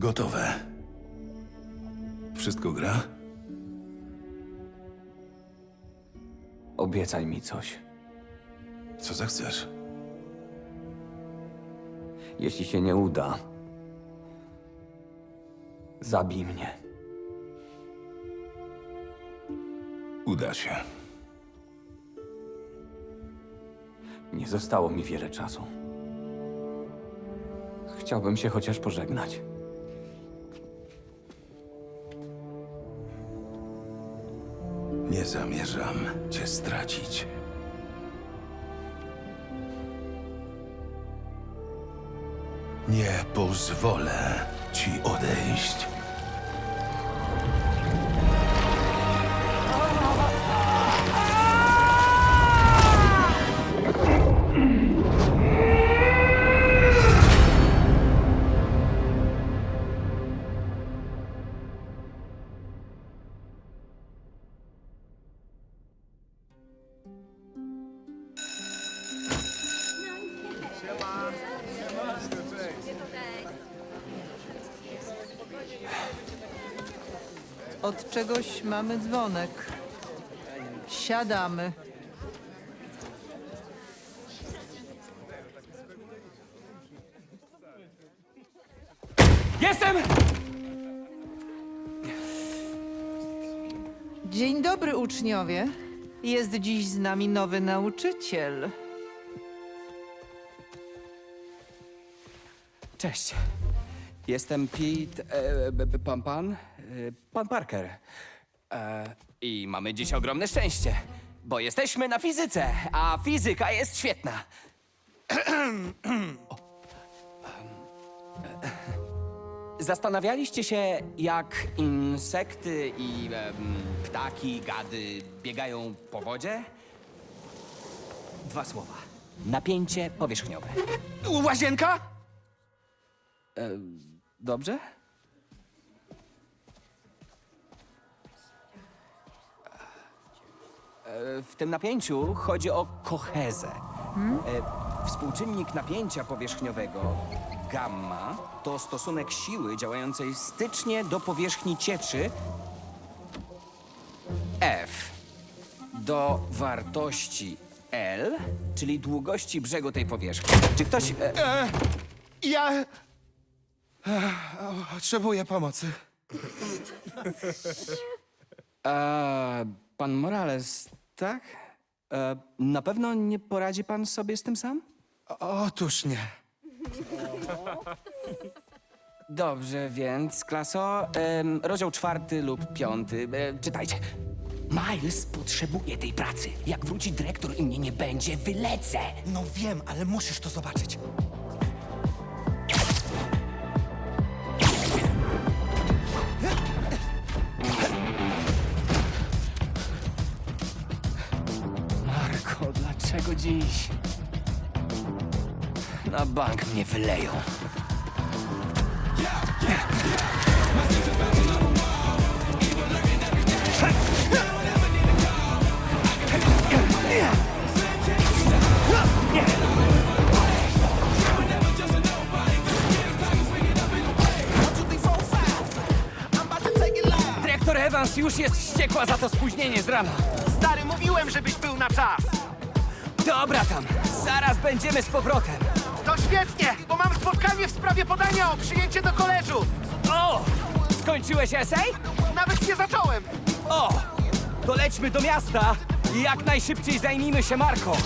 Gotowe. Wszystko gra? Obiecaj mi coś. Co zechcesz? Jeśli się nie uda, zabij mnie. Uda się. Nie zostało mi wiele czasu. Chciałbym się chociaż pożegnać. Nie zamierzam cię stracić. Nie pozwolę ci odejść. Czegoś mamy dzwonek. Siadamy. Jestem! Dzień dobry, uczniowie. Jest dziś z nami nowy nauczyciel. Cześć. Jestem Pete. E, b- b- pan pan? E, pan Parker. E, I mamy dziś ogromne szczęście, bo jesteśmy na fizyce, a fizyka jest świetna. O. E, Zastanawialiście się, jak insekty i em, ptaki, gady biegają po wodzie? Dwa słowa. Napięcie powierzchniowe. Łazienka? Dobrze? W tym napięciu chodzi o kohezę. E, Współczynnik napięcia powierzchniowego gamma to stosunek siły działającej stycznie do powierzchni cieczy F do wartości L, czyli długości brzegu tej powierzchni. Czy ktoś... E, Ja. Ech, o, Potrzebuję pomocy. E, pan Morales, tak? E, na pewno nie poradzi pan sobie z tym sam? Otóż nie. Dobrze, więc klaso, em, rozdział czwarty lub piąty. E, czytajcie. Miles potrzebuje tej pracy. Jak wróci dyrektor i mnie nie będzie, wylecę. No wiem, ale musisz to zobaczyć. Bank mnie wyleją. Dyrektor Evans już jest wściekła za to spóźnienie z rana. Stary, mówiłem, żebyś był na czas. Dobra tam, zaraz będziemy z powrotem. To świetnie, bo mam spotkanie w sprawie podania o przyjęcie do koledżu. O! Skończyłeś esej? Nawet nie zacząłem. O! To lećmy do miasta i jak najszybciej zajmijmy się Marko.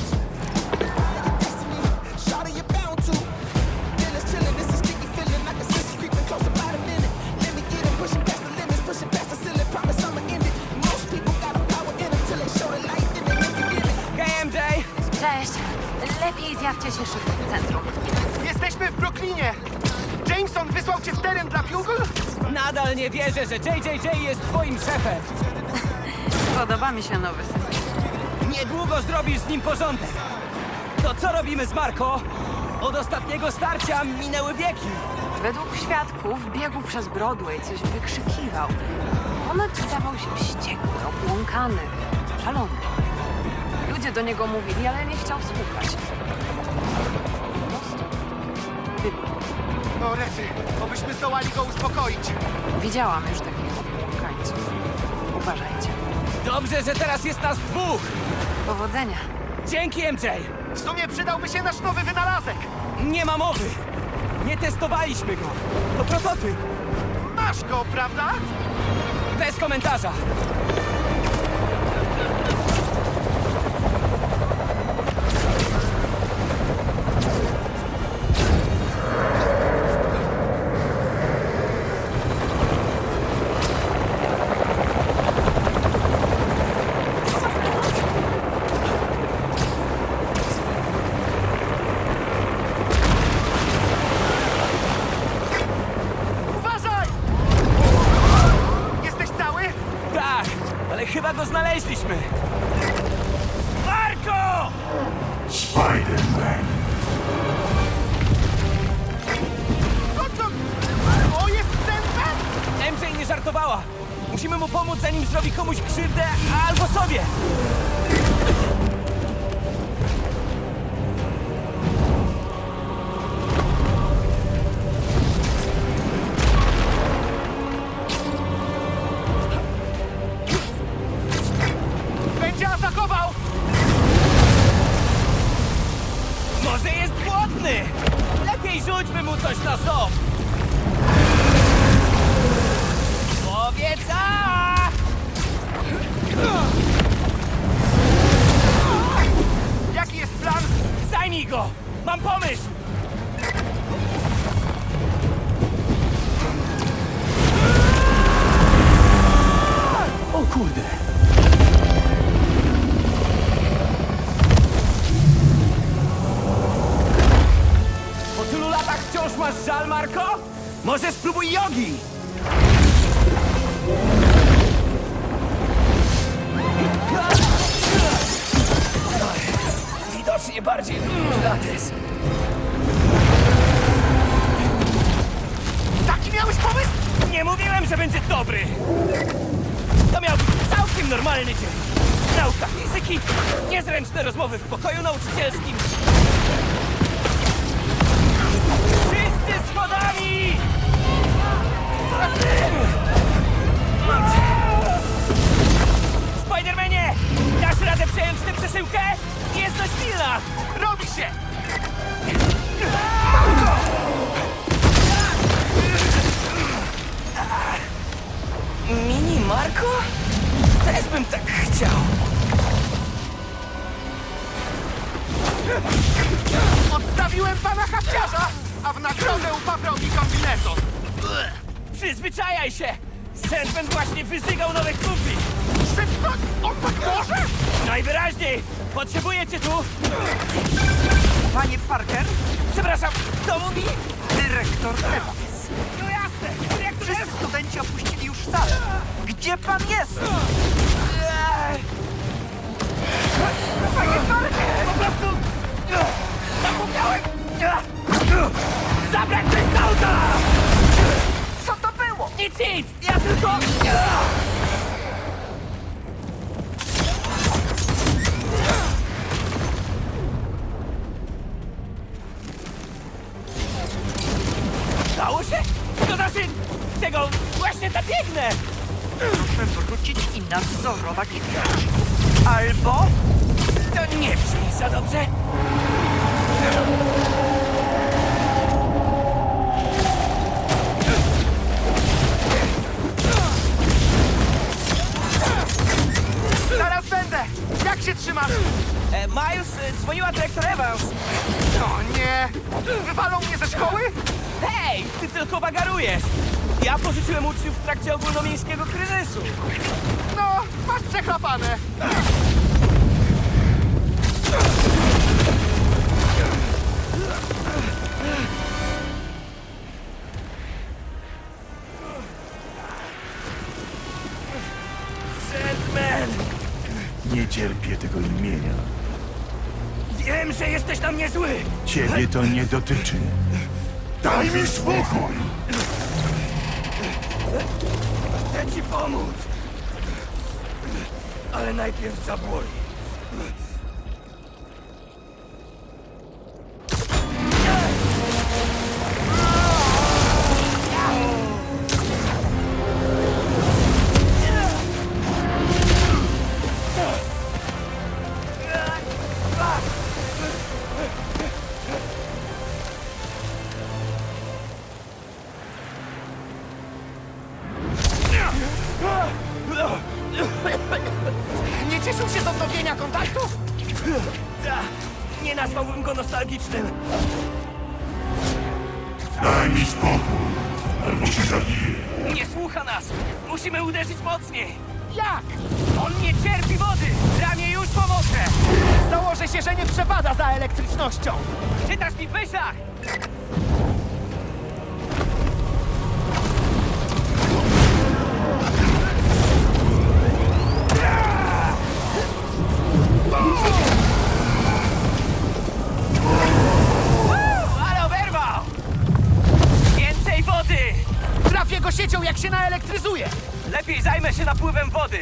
Zjawcie się szybko w centrum. Jesteśmy w Brooklynie. Jameson wysłał cię w teren dla Bugle? Nadal nie wierzę, że JJJ jest twoim szefem. Podoba mi się nowy system. Niedługo zrobisz z nim porządek. To co robimy z Marko? Od ostatniego starcia minęły wieki. Według świadków biegł przez Broadway, coś wykrzykiwał. Ponoć zdawał się wściekły, obłąkany, szalony. Ludzie do niego mówili, ale nie chciał słuchać. Po prostu wybuchł. O rety, obyśmy zdołali go uspokoić. Widziałam już takich obłąkańców. Uważajcie. Dobrze, że teraz jest nas dwóch! Powodzenia. Dzięki, MJ! W sumie przydałby się nasz nowy wynalazek. Nie ma mowy! Nie testowaliśmy go! To prototyp! Masz go, prawda? Bez komentarza! Może spróbuj jogi! Widocznie bardziej pilates. Taki miałeś pomysł? Nie mówiłem, że będzie dobry! To miał być całkiem normalny dzień. Nauka fizyki, niezręczne rozmowy w pokoju nauczycielskim. Wszyscy schodami! Mam cię. Spidermanie! Dasz radę przejąć tę przesyłkę? Jest dość pilna! Robi się! Mini Marko? Też bym tak chciał. Odstawiłem pana hafciarza, a w nagrodę upaprał mi kombinezon. Przyzwyczajaj się! Sandman właśnie wyzygał nowych kumpli! Szybko! On tak może? Najwyraźniej! Potrzebuję cię tu! Panie Parker, Przepraszam, kto mówi? dyrektor Tevis. No jasne! To Wszyscy studenci opuścili już salę. Gdzie pan jest? Panie Parker! Po prostu... Zapomniałem! Zabrać coś z auta! Nic, nic! Ja tylko... Dało się? To znaczy... Tego właśnie tak biegnę! Proszę wrócić i nadzorować drzwi. Albo To nie brzmi za dobrze. Miles, e, dzwoniła dyrektor Evans. O nie! Wywalą mnie ze szkoły? Hej, ty tylko bagarujesz. Ja pożyczyłem uczniów w trakcie ogólnomiejskiego kryzysu. No, masz przechlapane. Sandman! Nie cierpię tego imienia. Wiem, że jesteś na mnie zły. Ciebie to nie dotyczy. Daj mi spokój! Chcę ci pomóc. Ale najpierw zaboli. cieszył się z odnowienia kontaktów? Ta, nie nazwałbym go nostalgicznym. Daj mi spokój, albo się zabiję. Nie słucha nas! Musimy uderzyć mocniej! Jak? On nie cierpi wody! Ramię już pomoże! Założę się, że nie przepada za elektrycznością! Czytasz mi w myślach? Trafię go siecią, jak się naelektryzuje! Lepiej zajmę się napływem wody!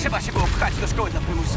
Trzeba się było pchać do szkoły dla prymusów.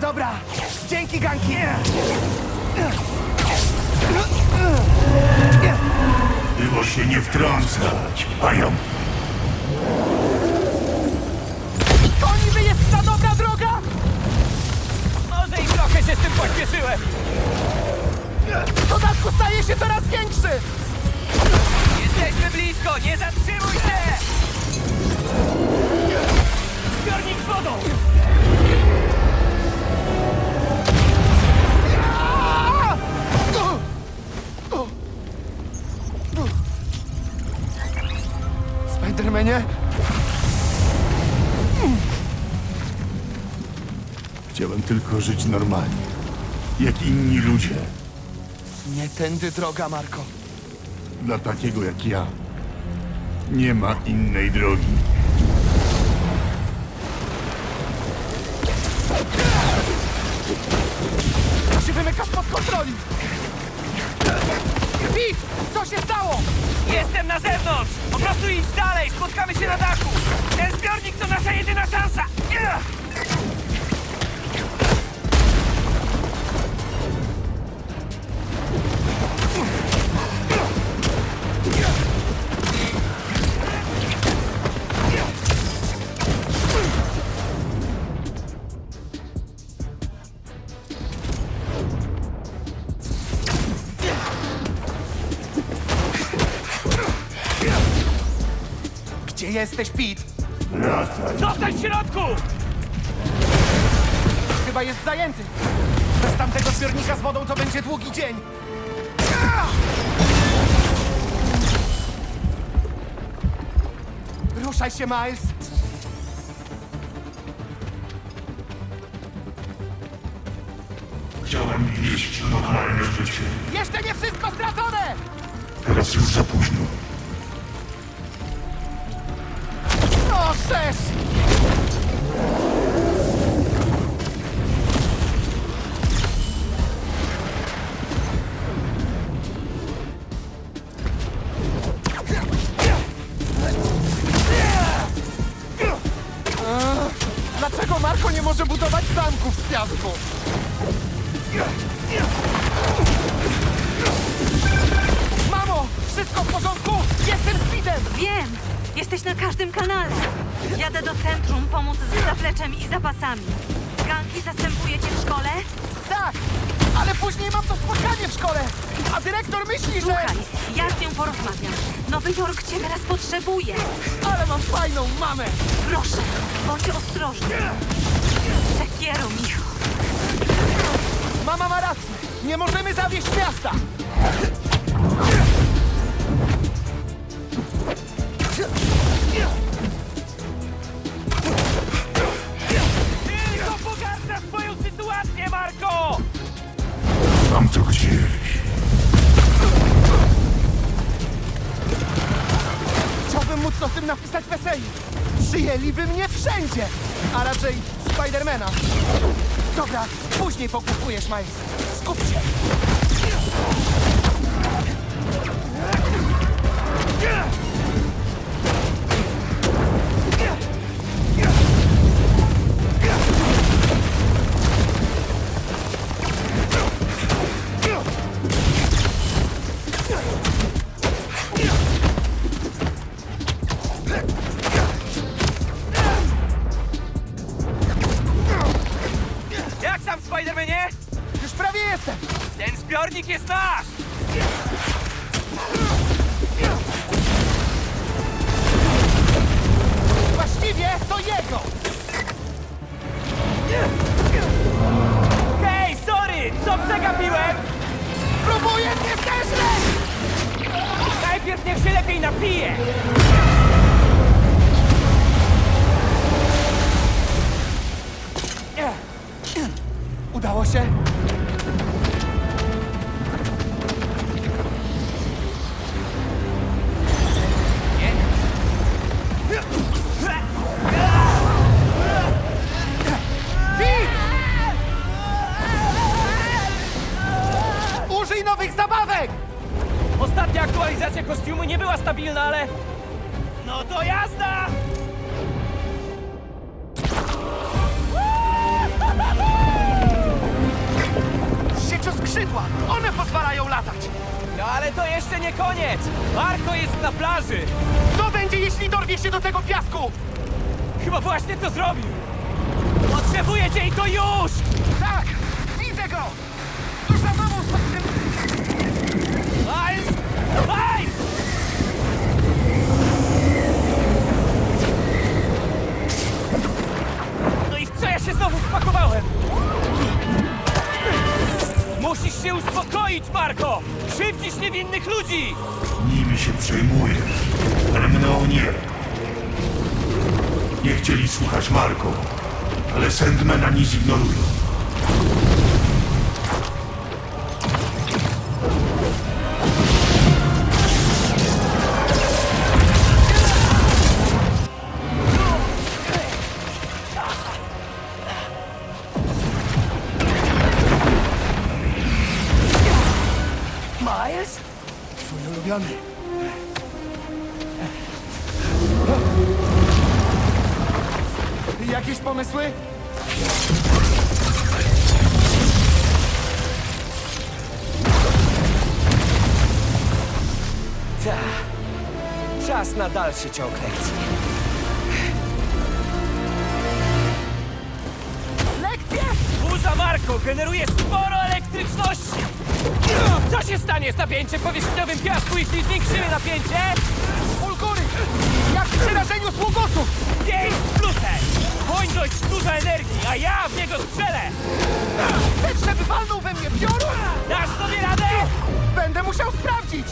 Dobra, dzięki Ganki! Było się nie wtrącać, pająk. To niby jest ta dobra droga? Może i trochę się z tym pośpieszyłem. W dodatku staje się coraz większy! Jesteśmy blisko, nie zatrzymuj się! Zbiornik z wodą! Tylko żyć normalnie. Jak inni ludzie. Nie tędy droga, Marko. Dla takiego jak ja. Nie ma innej drogi. To się wymyka spod kontroli! Pete, co się stało? Jestem na zewnątrz! Po prostu idź dalej, spotkamy się na dachu! Ten zbiornik to nasza jedyna szansa! Ugh! Jesteś? Wracaj. Zostań w środku! Chyba jest zajęty. Bez tamtego zbiornika z wodą to będzie długi dzień. Ruszaj się, Miles. Chciałem wieść normalne życie. Jeszcze nie wszystko stracone! Teraz już za późno. No, bądź ostrożny. Sekiero, Micho. Mama ma rację! Nie możemy zawieść miasta! Tylko pogarszasz swoją sytuację, Marko! Mam to gdzieś. Chciałbym móc o tym napisać w eseju. Przyjęliby mnie wszędzie! A raczej Spidermana. Dobra, później pokupujesz, Miles. Skup się! Jak niewinnych ludzi! Nimi się przejmujesz, ale mną nie. Nie chcieli słuchać Marko, ale Sandmana nie zignorują. Jakieś pomysły? Ta. Czas na dalszy ciąg lekcji. Lekcje? Burza Marko generuje sporo elektryczności! Co się stanie z napięciem powierzchniowym piasku, jeśli zwiększymy napięcie? Fulgury! Jak przy rażeniu sługusów! Pięć z plusem! Woń dość dużo energii, a ja w niego strzelę! Chcesz, żeby walnął we mnie piorun? Dasz sobie radę? Będę musiał sprawdzić!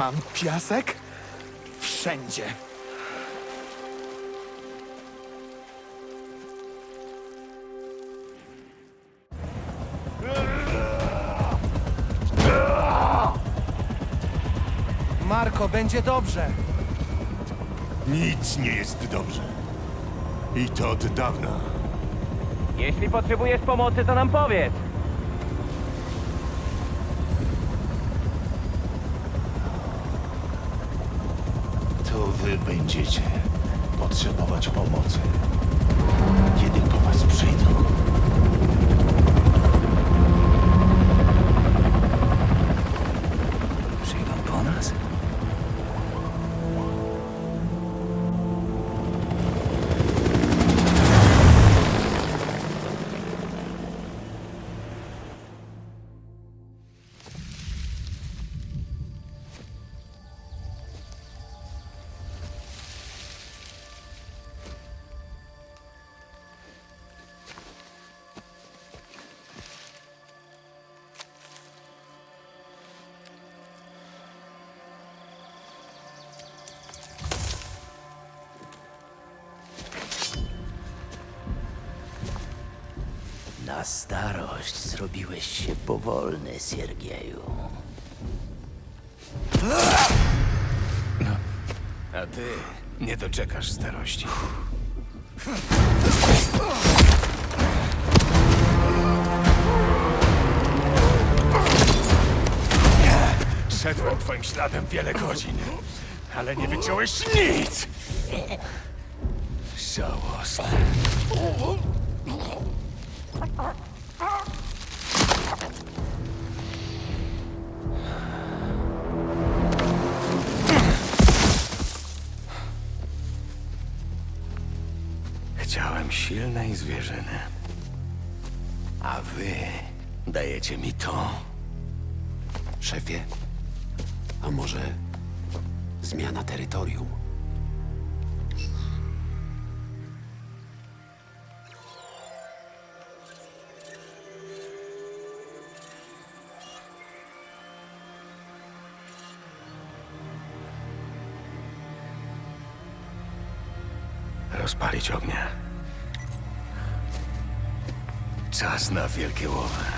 Mam piasek? Wszędzie. Marko, będzie dobrze. Nic nie jest dobrze. I to od dawna. Jeśli potrzebujesz pomocy, to nam powiedz. To wy będziecie potrzebować pomocy, kiedy po was przyjdą. Przyjdą po nas? Na starość zrobiłeś się powolny, Siergieju. A ty nie doczekasz starości. Szedłem twoim śladem wiele godzin, ale nie wyciąłeś nic! Żałosne. Chciałem silnej zwierzyny. A wy dajecie mi to. Szefie, a może zmiana terytorium? Rozpalić ognia. Czas na wielkie łowy.